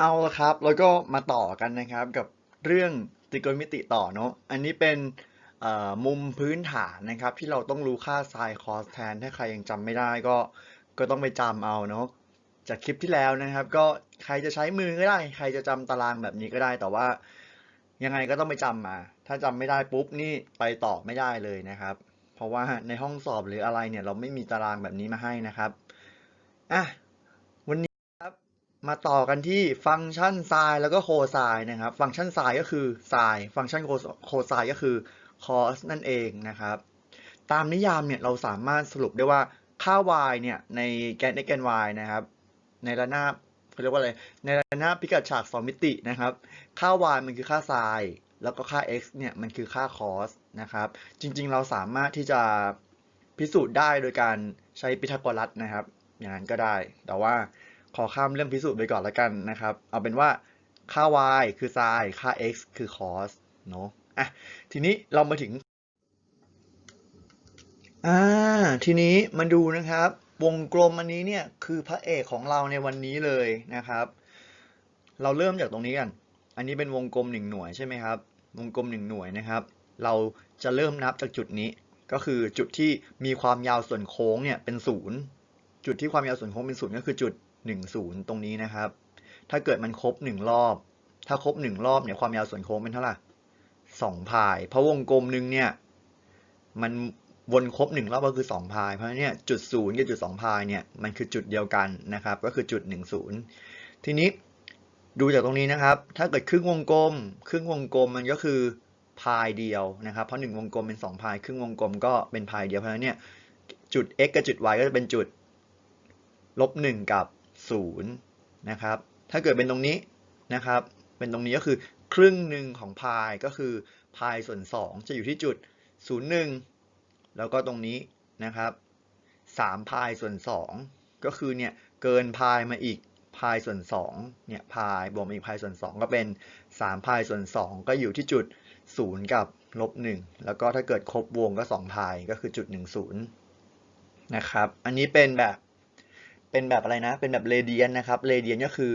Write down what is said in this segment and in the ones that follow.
เอาละครับ แล้วก็มาต่อกันนะครับกับเรื่องตรีโกณมิติต่อเนาะ อันนี้เป็นมุมพื้นฐานนะครับ ที่เราต้องรู้ค่าไซน์คอสแทนถ้าใครยังจำไม่ได้ก็ก็ต้องไปจำเอาเนาะ จากคลิปที่แล้วนะครับ ก็ใครจะใช้มือก็ได้ ใครจะจำตารางแบบนี้ก็ได้ แต่ว่ายังไงก็ต้องไปจำมา ถ้าจำไม่ได้ปุ๊บนี่ไปต่อไม่ได้เลยนะครับ เพราะว่าในห้องสอบหรืออะไรเนี่ยเราไม่มีตารางแบบนี้มาให้นะครับ อะ มาต่อกันที่ฟังก์ชันไซน์แล้วก็โคไซน์นะครับ ฟังก์ชันไซน์ก็คือไซน์ฟังก์ชันโคไซน์ก็คือ cos นั่นเองนะครับ ตามนิยามเนี่ยเราสามารถสรุปได้ว่าค่า y เนี่ยในแกน x แกน y นะครับ ในระนาบเขาเรียกว่าอะไร ในระนาบพิกัดฉากสองมิตินะครับ ค่า y มันคือค่าไซน์แล้วก็ค่า x เนี่ยมันคือค่า cos นะครับ จริงๆ เราสามารถที่จะพิสูจน์ได้โดยการใช้พีทาโกรัสนะครับ อย่างนั้นก็ได้ แต่ว่า ขอข้ามเรื่องพิสูจน์ไปก่อนละกันนะครับ เอาเป็นว่าค่า y คือ sin ค่า x คือ cos เนาะอะทีนี้เรามาถึงอ่าทีนี้มาดูนะครับ วงกลมอันนี้เนี่ยคือพระเอกของเราในวันนี้เลยนะครับ เราเริ่มจากตรงนี้กัน อันนี้เป็นวงกลมหนึ่งหน่วยใช่ไหมครับ วงกลมหนึ่งหน่วยนะครับ เราจะเริ่มนับจากจุดนี้ ก็คือจุดที่มีความยาวส่วนโค้งเนี่ยเป็นศูนย์จุดที่ความยาวส่วนโค้งเป็นศูนย์ก็คือจุด หนึ่งศูนย์ตรงนี้นะครับ ถ้าเกิดมันครบหนึ่งรอบ ถ้าครบหนึ่งรอบเนี่ยความยาวส่วนโค้งเป็นเท่าไหร่สองพาย เพราะวงกลมหนึ่งเนี่ยมันวนครบหนึ่งรอบก็คือสองพาย เพราะฉะนั้นเนี่ยจุดศูนย์กับจุดสองพายเนี่ยมันคือจุดเดียวกันนะครับก็คือจุดหนึ่งศูนย์ทีนี้ดูจากตรงนี้นะครับ ถ้าเกิดครึ่งวงกลม ครึ่งวงกลมมันก็คือพายเดียวนะครับ เพราะหนึ่งวงกลมเป็นสองพาย ครึ่งวงกลมก็เป็นพายเดียว เพราะฉะนั้นเนี่ยจุด x กับจุด y ก็จะเป็นจุดลบหนึ่งกับ ศูนย์นะครับ ถ้าเกิดเป็นตรงนี้นะครับ เป็นตรงนี้ก็คือครึ่งหนึ่งของพายก็คือพายส่วน 2 จะอยู่ที่จุด 01 แล้วก็ตรงนี้นะครับ3พายส่วน 2 ก็คือเนี่ยเกินพายมาอีกพายส่วน2เนี่ยพายบวกมาอีกพายส่วน 2 ก็เป็น 3 พายส่วน 2 ก็อยู่ที่จุด 0 กับลบ1แล้วก็ถ้าเกิดครบวงก็ 2 พายก็คือจุด 10 นะครับ อันนี้เป็นแบบ เป็นแบบอะไรนะ เป็นแบบเรเดียนนะครับ เรเดียนก็คือ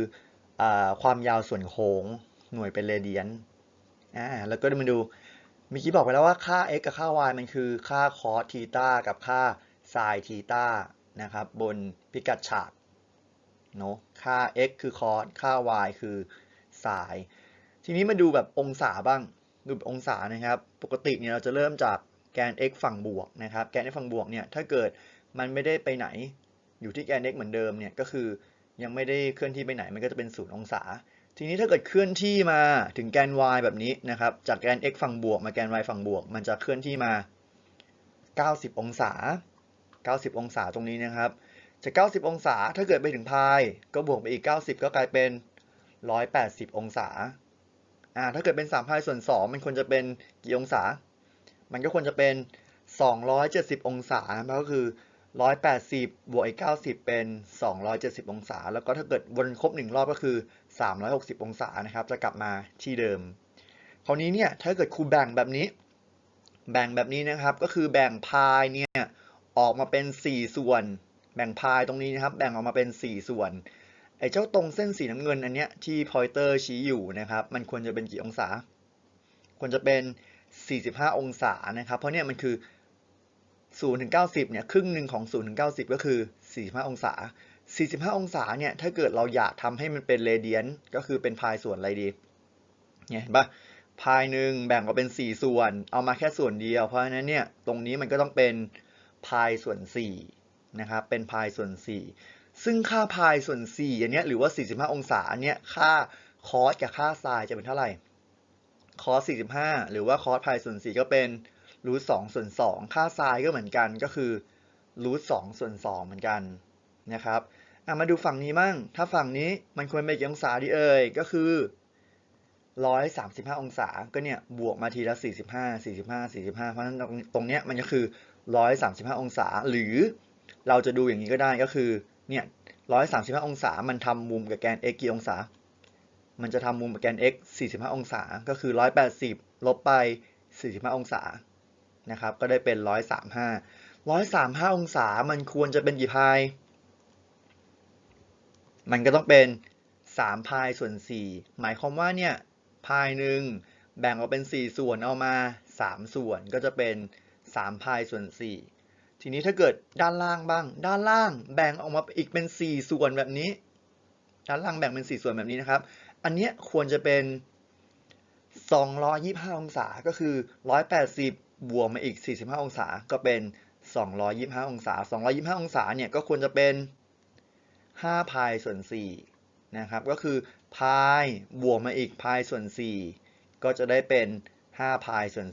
อความยาวส่วนโค้ง หน่วยเป็นเรเดียนอ่าแล้วก็มาดูเมื่อกี้บอกไปแล้วว่าค่า x กับค่า y มันคือค่า cos ทีตากับค่า sin ทีตานะครับ บนพิกัดฉากเนาะค่า x คือ cos ค่า y คือ sin ทีนี้มาดูแบบองศาบ้าง ดูแบบองศานะครับ ปกติเนี่ยเราจะเริ่มจากแกน x ฝั่งบวกนะครับ แกน x ฝั่งบวกเนี่ย ถ้าเกิดมันไม่ได้ไปไหน อยู่ที่แกน x เหมือนเดิมเนี่ยก็คือยังไม่ได้เคลื่อนที่ไปไหนมันก็จะเป็น0องศา ทีนี้ถ้าเกิดเคลื่อนที่มาถึงแกน y แบบนี้นะครับจากแกน x ฝั่งบวกมาแกน y ฝั่งบวก มันจะเคลื่อนที่มา 90 องศา 90 องศาตรงนี้นะครับจาก90 องศาถ้าเกิดไปถึงพายก็บวกไปอีก 90 ก็กลายเป็น 180 องศาอ่าถ้าเกิดเป็น3พายส่วน 2 มันควรจะเป็นกี่องศา มันก็ควรจะเป็น 270 องศาก็คือ 180 บวกอีก 90 เป็น 270 องศา แล้วก็ถ้าเกิดวนครบ 1 รอบก็คือ 360 องศานะครับ จะกลับมาที่เดิม คราวนี้เนี่ย ถ้าเกิดครูแบ่งแบบนี้ แบ่งแบบนี้นะครับ ก็คือแบ่งพายเนี่ยออกมาเป็น 4 ส่วน แบ่งพายตรงนี้นะครับ แบ่งออกมาเป็น 4 ส่วน ไอ้เจ้าตรงเส้นสีน้ำเงินอันเนี้ยที่พอยเตอร์ชี้อยู่นะครับ มันควรจะเป็นกี่องศา ควรจะเป็น 45 องศานะครับ เพราะเนี่ยมันคือ 0ถึง90เนี่ยครึ่งหนึ่งของ0ถึง90 ก็คือ 45 องศา 45 องศาเนี่ยถ้าเกิดเราอยากทำให้มันเป็นเรเดียนก็คือเป็นพายส่วนอะไรดีเนี่ยเห็นปะพายหนึ่งแบ่งออกเป็น 4 ส่วน เอามาแค่ส่วนเดียว เพราะฉะนั้นเนี่ยตรงนี้มันก็ต้องเป็นพายส่วน4นะครับเป็นพายส่วน 4 ซึ่งค่าพายส่วน4อันเนี้ยหรือว่า 45 องศาเนี่ยค่าคอสกับค่าไซน์จะเป็นเท่าไหร่คอส45 หรือว่าคอสพายส่วน 4 ก็เป็น รูทสองส่วนสองค่าไซน์ก็เหมือนกันก็คือรูทสองส่วนสองเหมือนกันนะครับมาดูฝั่งนี้มั่ง ถ้าฝั่งนี้มันควรเป็นกี่องศาดีเอ่ย ก็คือร้อยสามสิบห้าองศา ก็เนี่ยบวกมาทีละสี่สิบห้าสี่สิบห้าสี่สิบห้าเพราะฉะนั้นตรงเนี้ยมันก็คือร้อยสามสิบห้าองศา หรือเราจะดูอย่างนี้ก็ได้ก็คือเนี่ยร้อยสามสิบห้าองศา มันทำมุมกับแกน x กี่องศา มันจะทำมุมกับแกน x 45องศา ก็คือ180ลบไป45องศา นะครับ ก็ได้เป็น 135 135 องศามันควรจะเป็นกี่พาย มันก็ต้องเป็น 3 พายส่วน 4 หมายความว่าเนี่ยพายหนึ่งแบ่งออกเป็น 4 ส่วนเอามา 3 ส่วนก็จะเป็น 3 พายส่วน 4 ทีนี้ถ้าเกิดด้านล่างบ้าง ด้านล่างแบ่งออกมาอีกเป็น 4 ส่วนแบบนี้ ด้านล่างแบ่งเป็น 4 ส่วนแบบนี้นะครับ อันเนี้ยควรจะเป็น 225 องศาก็คือ 180 บวกมาอีก 45 องศาก็เป็น 225 องศา 225 องศาเนี่ยก็ควรจะเป็น5พายส่วน4นะครับก็คือพายบวกมาอีกพายส่วน 4 ก็จะได้เป็น5พายส่วน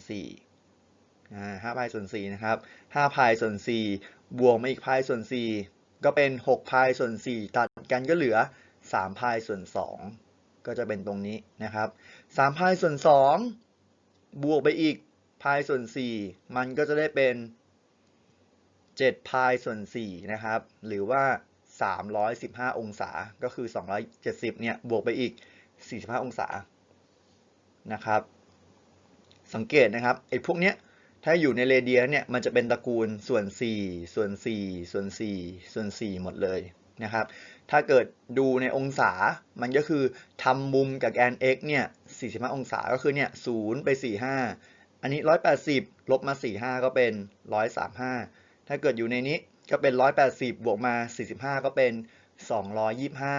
4อ่า5พายส่วน4นะครับ5พายส่วน 4 บวกมาอีกพายส่วน 4 ก็เป็น6พายส่วน 4 ตัดกันก็เหลือ3พายส่วน 2 ก็จะเป็นตรงนี้นะครับ3พายส่วน 2 บวกไปอีก พายส่วน 4 มันก็จะได้เป็น 7 พายส่วน 4 นะครับ หรือว่า 315 องศา ก็คือ 270 เนี่ย บวกไปอีก 45 องศา นะครับ สังเกตนะครับ ไอ้พวกเนี้ย ถ้าอยู่ในเรเดียนเนี่ย มันจะเป็นตระกูลส่วน 4 ส่วน 4 ส่วน 4 ส่วน 4 หมดเลยนะครับ ถ้าเกิดดูในองศา มันก็คือทำมุมกับแกน x เนี่ย 45 องศา ก็คือเนี่ย0ไป 45 อันนี้ 180 ลบมา 45 ก็เป็น 135 ถ้าเกิดอยู่ในนี้ก็เป็น 180 บวกมา 45 ก็เป็น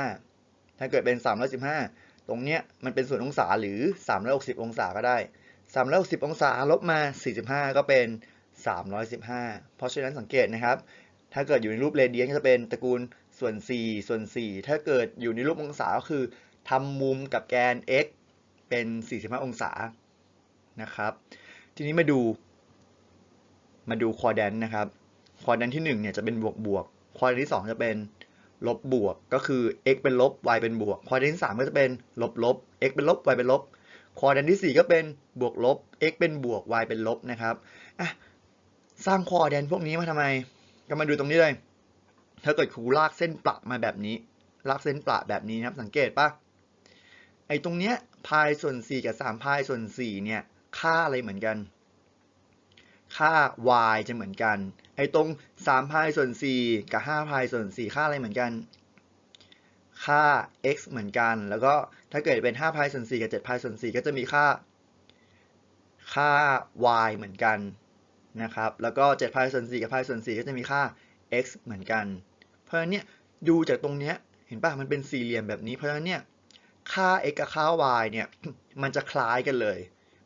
225 ถ้าเกิดเป็น 315 ตรงเนี้ยมันเป็นส่วนองศาหรือ 360 องศาก็ได้ 360 องศาลบมา 45 ก็เป็น 315 เพราะฉะนั้นสังเกตนะครับ ถ้าเกิดอยู่ในรูปเรเดียนก็จะเป็นตระกูลส่วน 4 ส่วน 4 ถ้าเกิดอยู่ในรูปองศาก็คือทำมุมกับแกน x เป็น 45 องศานะครับ ทีนี้มาดู มาดูควอแดนนะครับควอแดนที่1เนี่ยจะเป็นบวกบวกควอแดนที่ 2 จะเป็นลบบวกก็คือ x เป็นลบ y เป็นบวกควอแดนที่3ก็จะเป็นลบลบ x เป็นลบ y เป็นลบควอแดนที่ 4 ก็เป็นบวกลบ x เป็นบวก y เป็นลบนะครับอะสร้างควอแดนพวกนี้มาทำไม ก็มาดูตรงนี้เลย ถ้าเกิดครูลากเส้นประมาแบบนี้ ลากเส้นประแบบนี้นะครับ สังเกตปะไอ้ตรงเนี้ยพายส่วน4กับ3พายส่วน4เนี่ย ค่าอะไรเหมือนกัน ค่า y จะเหมือนกัน ไอ้ตรง3พายส่วน4กับ5พายส่วน4ค่าอะไรเหมือนกัน ค่า x เหมือนกัน แล้วก็ถ้าเกิดเป็น5พายส่วน4กับ7พายส่วน4ก็จะมีค่า ค่า y เหมือนกันนะครับ แล้วก็7พายส่วน4กับพายส่วน4ก็จะมีค่า x เหมือนกัน เพราะฉะนั้นเนี่ยดูจากตรงเนี้ยเห็นป่ะมันเป็นสี่เหลี่ยมแบบนี้เพราะฉะนั้นเนี่ยค่า x กับค่า y เนี่ยมันจะคล้ายกันเลย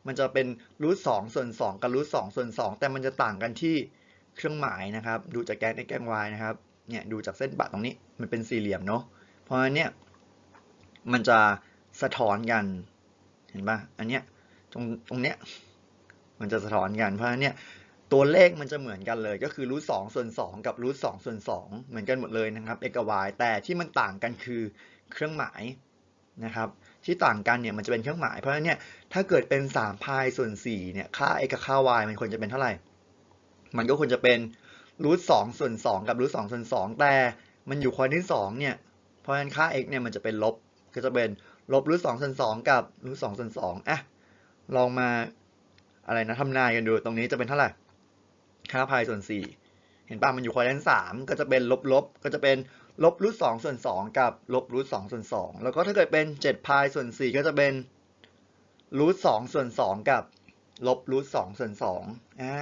มันจะเป็นรูทสองส่วนสองกับรูทสองส่วนสองแต่มันจะต่างกันที่เครื่องหมายนะครับ ดูจากแกน x แกน y นะครับเนี่ยดูจากเส้นปะตรงนี้มันเป็นสี่เหลี่ยมเนาะเพราะฉะนั้นเนี่ยมันจะสะท้อนกันเห็นป่ะอันเนี้ยตรงตรงเนี้ยมันจะสะท้อนกันเพราะฉะนั้นเนี่ยตัวเลขมันจะเหมือนกันเลยก็คือรูทสองส่วนสองกับรูทสองส่วนสองเหมือนกันหมดเลยนะครับ x กับ y แต่ที่มันต่างกันคือเครื่องหมายนะครับ ที่ต่างกันเนี่ยมันจะเป็นเครื่องหมาย เพราะฉะนั้นเนี่ยถ้าเกิดเป็น3พายส่วน4เนี่ยค่า x กับค่า y มันควรจะเป็นเท่าไหร่ มันก็ควรจะเป็นรูทสองส่วนสองกับรูทสองส่วนสองแต่มันอยู่ควอที่สองเนี่ยเพราะฉะนั้นค่า x เนี่ยมันจะเป็นลบก็จะเป็นลบรูทสองส่วนสองกับรูทสองส่วนสองอะลองมาอะไรนะทำนายกันดูตรงนี้จะเป็นเท่าไหร่ค่าพายส่วน4เห็นป่ะมันอยู่ควอแดน3ก็จะเป็นลบลบก็จะเป็น ลบรูท2ส่วน2กับลบรูท2ส่วน2แล้วก็ถ้าเกิดเป็น7พายส่วน4ก็จะเป็นรูท2ส่วน2กับลบรูท2ส่วน2อ่า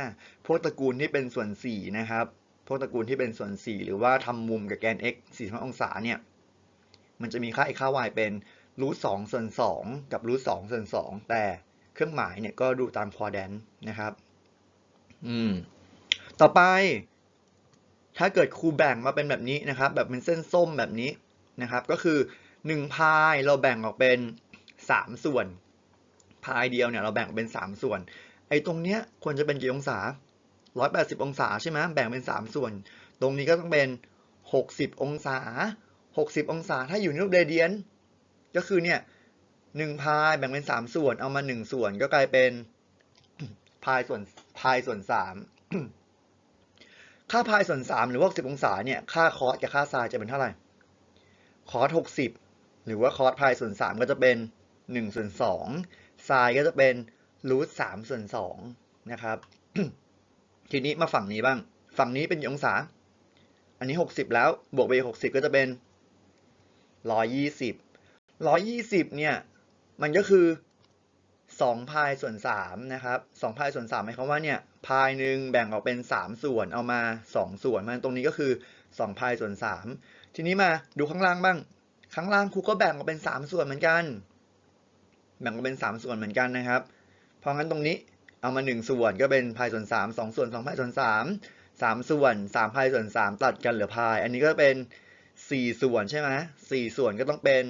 พวกตระกูลที่เป็นส่วน4นะครับ พวกตระกูลที่เป็นส่วน4หรือว่าทำมุมกับแกน x 45องศาเนี่ย มันจะมีค่า x ค่า y เป็นรูท2ส่วน2กับรูท2ส่วน2แต่เครื่องหมายเนี่ยก็ดูตามควอแดนนะครับ อืม ต่อไป ถ้าเกิดครูแบ่งมาเป็นแบบนี้นะครับ แบบเป็นเส้นส้มแบบนี้นะครับ ก็คือ1พายเราแบ่งออกเป็น 3 ส่วนพายเดียวเนี่ยเราแบ่งออกเป็น 3 ส่วน ไอ้ตรงเนี้ยควรจะเป็นกี่องศา 180 องศาใช่ไหมแบ่งเป็น 3 ส่วน ตรงนี้ก็ต้องเป็น 60 องศา 60 องศาถ้าอยู่ในรูปเรเดียน ก็คือเนี่ย1พายแบ่งเป็น 3 ส่วนเอามา 1 ส่วนก็กลายเป็นพายส่วนพายส่วน3 ค่าพายส่วน 3 หรือว่า60องศาเนี่ย ค่าคอสกับค่าไซน์จะเป็นเท่าไหร่ คอส60 หรือว่าคอสพายส่วน 3 ก็จะเป็น1ส่วน2ไซน์ก็จะเป็นรูท3ส่วน2นะครับ ทีนี้มาฝั่งนี้บ้าง ฝั่งนี้เป็นกี่องศา อันนี้ 60 แล้ว บวกไปอีก60 ก็จะเป็น 120ร้อยยี่สิบเนี่ย มันก็คือ สองพายส่วนสามนะครับสองพายส่วนสามหมายความว่าเนี่ยพายหนึ่งแบ่งออกเป็นสามส่วนเอามาสองส่วนมันตรงนี้ก็คือสองพายส่วนสามทีนี้มาดูข้างล่างบ้าง ข้างล่างครูก็แบ่งออกเป็นสามส่วนเหมือนกัน แบ่งออกเป็นสามส่วนเหมือนกันนะครับ เพราะงั้นตรงนี้เอามาหนึ่งส่วนก็เป็นพายส่วนสามสองส่วนสองพายส่วนสามสามส่วนสามพายส่วนสามตัดกันเหลือพาย อันนี้ก็เป็นสี่ส่วนใช่ไหมสี่ส่วนก็ต้องเป็น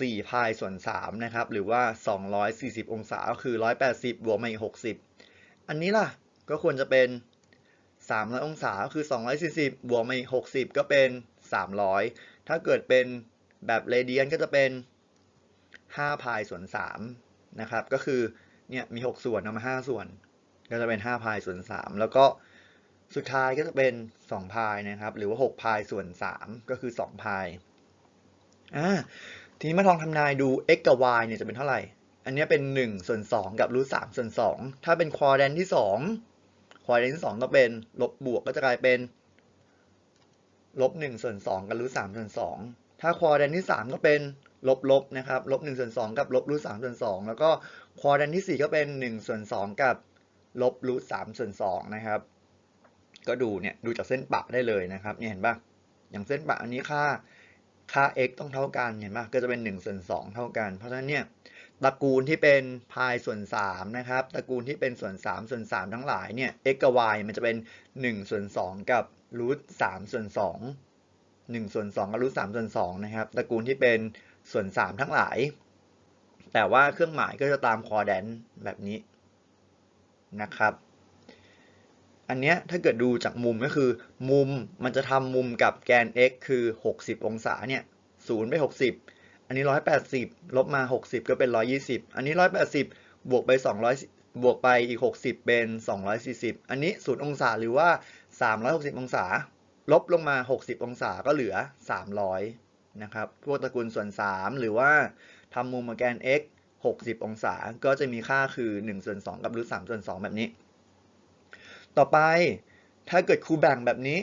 สี่พายส่วนสามนะครับหรือว่าสองร้อยสี่สิบองศาก็คือร้อยแปดสิบบวกมาอีกหกสิบอันนี้ล่ะก็ควรจะเป็นสามร้อยองศาก็คือสองร้อยสี่สิบบวกมาอีกหกสิบก็เป็นสามร้อยถ้าเกิดเป็นแบบเรเดียนก็จะเป็นห้าพายส่วนสามนะครับก็คือเนี่ยมีหกส่วนเอามาห้าส่วน ก็จะเป็นห้าพายส่วนสามแล้วก็สุดท้ายก็จะเป็นสองพายนะครับ หรือว่าหกพายส่วนสามก็คือสองพายอ่า ทีนี้มาลองทำนายดู x กับ y เนี่ยจะเป็นเท่าไหร่ อันนี้เป็น 1 ส่วน 2 กับรูท3ส่วน 2 ถ้าเป็นควอแดนที่ 2 ควอแดนที่ 2 ต้องเป็นลบบวกก็จะกลายเป็นลบ1ส่วน 2 กับรูท3ส่วน 2 ถ้าควอแดนที่ 3 ก็เป็นลบลบนะครับลบ1ส่วน 2 กับลบรูท3ส่วน 2 แล้วก็ควอแดนที่ 4 ก็เป็น1ส่วน 2 กับลบรูท3ส่วน 2 นะครับ ก็ดูเนี่ยดูจากเส้นปะได้เลยนะครับเนี่ยเห็นปะอย่างเส้นปะอันนี้ค่า ค่า x ต้องเท่ากันเห็นไหมก็จะเป็น1ส่วน2เท่ากัน เพราะฉะนั้นเนี่ยตระกูลที่เป็นพายส่วน3นะครับตระกูลที่เป็นส่วน 3 ส่วน 3 ทั้งหลายเนี่ย x กับ y มันจะเป็น 1 ส่วน 2 กับรูท3ส่วน 2 1 ส่วน 2 กับรูท3ส่วน2นะครับตระกูลที่เป็นส่วน 3 ทั้งหลาย แต่ว่าเครื่องหมายก็จะตามคอแดนแบบนี้นะครับ อันเนี้ยถ้าเกิดดูจากมุมก็คือ มุมมันจะทำมุมกับแกน x คือ 60 องศาเนี่ย0ไป 60 อันนี้ 180 ลบมา 60 ก็เป็น 120 อันนี้ 180 บวกไป 200 บวกไปอีก 60 เป็น 240 อันนี้ 0 องศาหรือว่า 360 องศา ลบลงมา 60 องศาก็เหลือ 300 นะครับ พวกตระกูลส่วน 3 หรือว่าทำมุมกับแกน x 60 องศา ก็จะมีค่าคือ1ส่วน2กับรูท3ส่วน2แบบนี้ ต่อไปถ้าเกิดครูแบ่งแบบนี้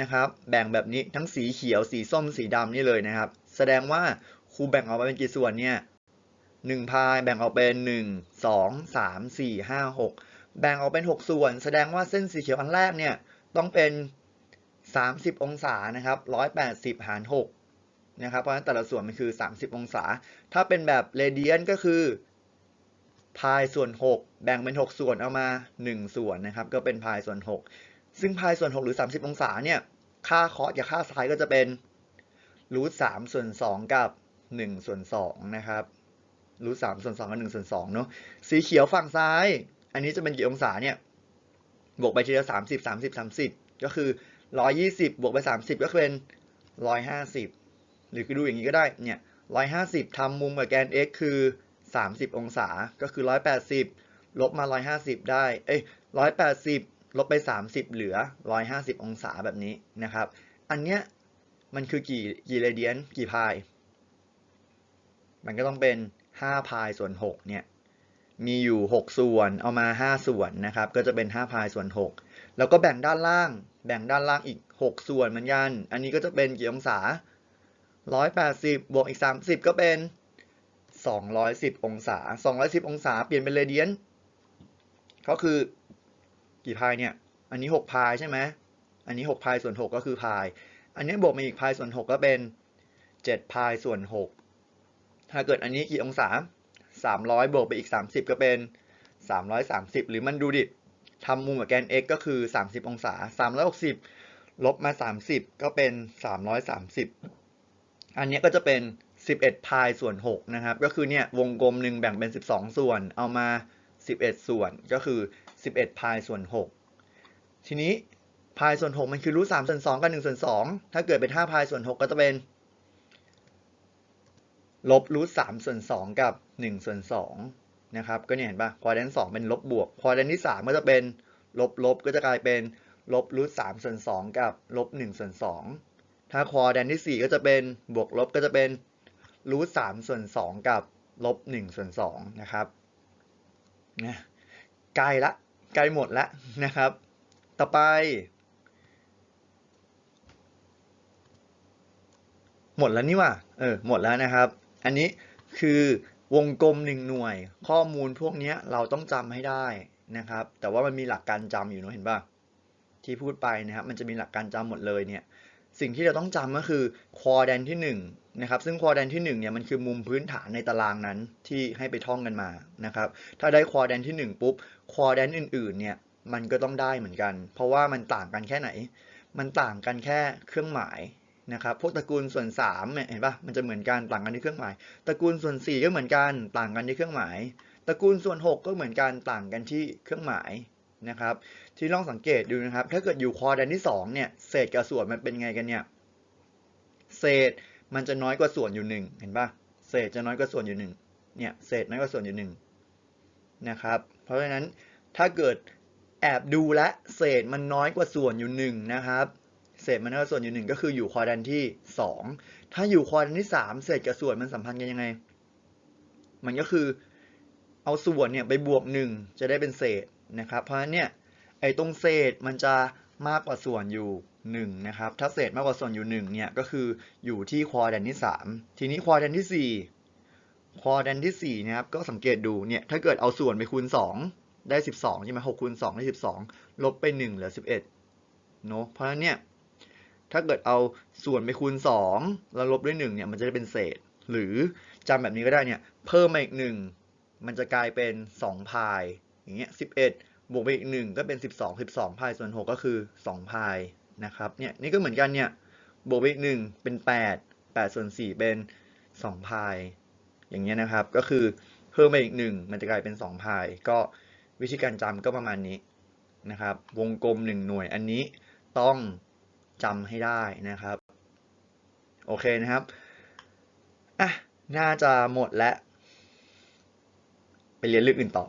นะครับ แบ่งแบบนี้ทั้งสีเขียวสีส้มสีดำนี่เลยนะครับ แสดงว่าครูแบ่งออกมาเป็นกี่ส่วนเนี่ยหนึ่งพายแบ่งออกเป็นหนึ่งสองสามสี่ห้าหกแบ่งออกเป็นหกส่วน แสดงว่าเส้นสีเขียวอันแรกเนี่ยต้องเป็นสามสิบองศานะครับร้อยแปดสิบหารหกนะครับเพราะฉะนั้นแต่ละส่วนมันคือสามสิบองศา ถ้าเป็นแบบเรเดียนก็คือ พายส่วน 6 แบ่งเป็น 6 ส่วนเอามา 1 ส่วนนะครับ ก็เป็นพายส่วน 6 ซึ่งพายส่วน 6 หรือ 30 องศาเนี่ย ค่าเคาะกับค่าไซน์ก็จะเป็นรูท3ส่วน2กับ1ส่วน2นะครับรูท3ส่วน2กับ1ส่วน2เนาะสีเขียวฝั่งซ้าย อันนี้จะเป็นกี่องศาเนี่ย บวกไปทีละ30 30 30ก็คือ120บวกไป30ก็เป็น150หรือคือดูอย่างนี้ก็ได้เนี่ย150ทำมุมกับแกน x คือ 30 องศา ก็คือ 180 ลบมา 150 ได้ เอ้ย180 ลบไป 30 เหลือ 150 องศาแบบนี้นะครับ อันเนี้ยมันคือกี่กี่เรเดียนกี่พาย มันก็ต้องเป็น 5 พายส่วน 6 เนี่ย มีอยู่ 6 ส่วน เอามา 5 ส่วนนะครับ ก็จะเป็น 5 พายส่วน 6 แล้วก็แบ่งด้านล่าง แบ่งด้านล่างอีก 6 ส่วนเหมือนกัน อันนี้ก็จะเป็นกี่องศา 180 บวกอีก 30 ก็เป็น 210 องศา 210 องศา เปลี่ยนเป็นเรเดียนก็คือกี่พายเนี่ย อันนี้ 6 พายใช่ไหม อันนี้ 6 พายส่วน 6 ก็คือพาย อันนี้บวกมาอีกพายส่วน 6 ก็เป็น 7 พายส่วน 6 ถ้าเกิดอันนี้กี่องศา 300 บวกไปอีก 30 ก็เป็น 330 หรือมันดูดิทำมุมกับแกน x ก็คือ 30 องศา 360 ลบมา 30 ก็เป็น 330 อันนี้ก็จะเป็น 11 พายส่วน 6 นะครับ ก็คือเนี่ยวงกลมหนึ่งแบ่งเป็น 12 ส่วน เอามา 11 ส่วนก็คือ 11 พายส่วน 6 ทีนี้พายส่วน 6 มันคือรูท3ส่วน2กับ1ส่วน2ถ้าเกิดเป็น5พายส่วน 6 ก็จะเป็น ลบรูท3ส่วน 2 กับ1ส่วน2นะครับ ก็เนี่ยเห็นปะควอแดน2เป็นลบบวกควอแดนที่ 3 ก็จะเป็นลบลบก็จะกลายเป็นลบรูท3ส่วน2กับลบ1ส่วน2ถ้าควอแดนที่4ก็จะเป็นบวกลบก็จะเป็น รูทสามส่วนสองกับลบหนึ่งส่วนสองนะครับนะใกล้ละใกล้หมดละนะครับ ต่อไป หมดแล้วนี่ว่าเออหมดแล้วนะครับ อันนี้คือวงกลมหนึ่งหน่วย ข้อมูลพวกนี้เราต้องจำให้ได้นะครับ แต่ว่ามันมีหลักการจำอยู่เนอะเห็นป่ะที่พูดไปนะครับ มันจะมีหลักการจำหมดเลยเนี่ย สิ่งที่เราต้องจำก็คือควอแดนที่1นงนะครับซึ่งควอแดนที่1เนี่ยมันคือมุมพื้นฐานในตารางนั้นที่ให้ไปท่องกันมานะครับถ้าได้ควอแดนที่ 1 ปุ๊บควอแดนอื่นๆเนี่ยมันก็ต้องได้เหมือนกัน เพราะว่ามันต่างกันแค่ไหน มันต่างกันแค่เครื่องหมายนะครับพวกตระกูลส่วน3เนี่ยเห็นปะมันจะเหมือนกันต่างกันที่เครื่องหมาย ตระกูลส่วน 4 ก็เหมือนกันต่างกันที่เครื่องหมาย ตระกูลส่วน 6 ก็เหมือนกันต่างกันที่เครื่องหมาย นะครับ ที่ลองสังเกตดูนะครับ ถ้าเกิดอยู่คอแดนที่2เนี่ยเศษกับส่วนมันเป็นไงกันเนี่ยเศษมันจะน้อยกว่าส่วนอยู่หนึ่งเห็นปะเศษจะน้อยกว่าส่วนอยู่หนึ่งเนี่ยเศษน้อยกว่าส่วนอยู่หนึ่งนะครับ เพราะฉะนั้นถ้าเกิดแอบดูและเศษมันน้อยกว่าส่วนอยู่หนึ่งนะครับ เศษมันน้อยกว่าส่วนอยู่หนึ่งก็คืออยู่คอแดนที่สองถ้าอยู่คอแดนที่สามเศษกับส่วนมันสัมพันธ์กันยังไง มันก็คือเอาส่วนเนี่ยไปบวกหนึ่งจะได้เป็นเศษ นะครับ เพราะฉะนั้นเนี่ยไอ้ตรงเศษมันจะมากกว่าส่วนอยู่หนึ่งนะครับถ้าเศษมากกว่าส่วนอยู่หนึ่งเนี่ยก็คืออยู่ที่ควอแดนที่สามทีนี้ควอแดนที่สี่ควอแดนที่สี่นะครับก็สังเกตดูเนี่ยถ้าเกิดเอาส่วนไปคูณสองได้สิบสองใช่ไหมหกคูณสองได้สิบสองลบไปหนึ่งเหลือสิบเอ็ดเนาะเพราะฉะนั้นเนี่ยถ้าเกิดเอาส่วนไปคูณสองแล้วลบด้วยหนึ่งเนี่ยมันจะได้เป็นเศษ หรือจำแบบนี้ก็ได้เนี่ยเพิ่มมาอีกหนึ่งมันจะกลายเป็นสองพาย อย่างเงี้ยสิบเอ็ดบวกไปอีกหนึ่งก็เป็นสิบสองสิบสองพายส่วนหกก็คือสองพายนะครับเนี่ยนี่ก็เหมือนกันเนี่ยบวกไปอีกหนึ่งเป็นแปดแปดส่วนสี่เป็นสองพายอย่างเงี้ยนะครับก็คือเพิ่มไปอีกหนึ่งมันจะกลายเป็นสองพายก็วิธีการจำก็ประมาณนี้นะครับ วงกลมหนึ่งหน่วยอันนี้ต้องจำให้ได้นะครับ โอเคนะครับอะน่าจะหมดแล้วไปเรียนเรื่องอื่นต่อ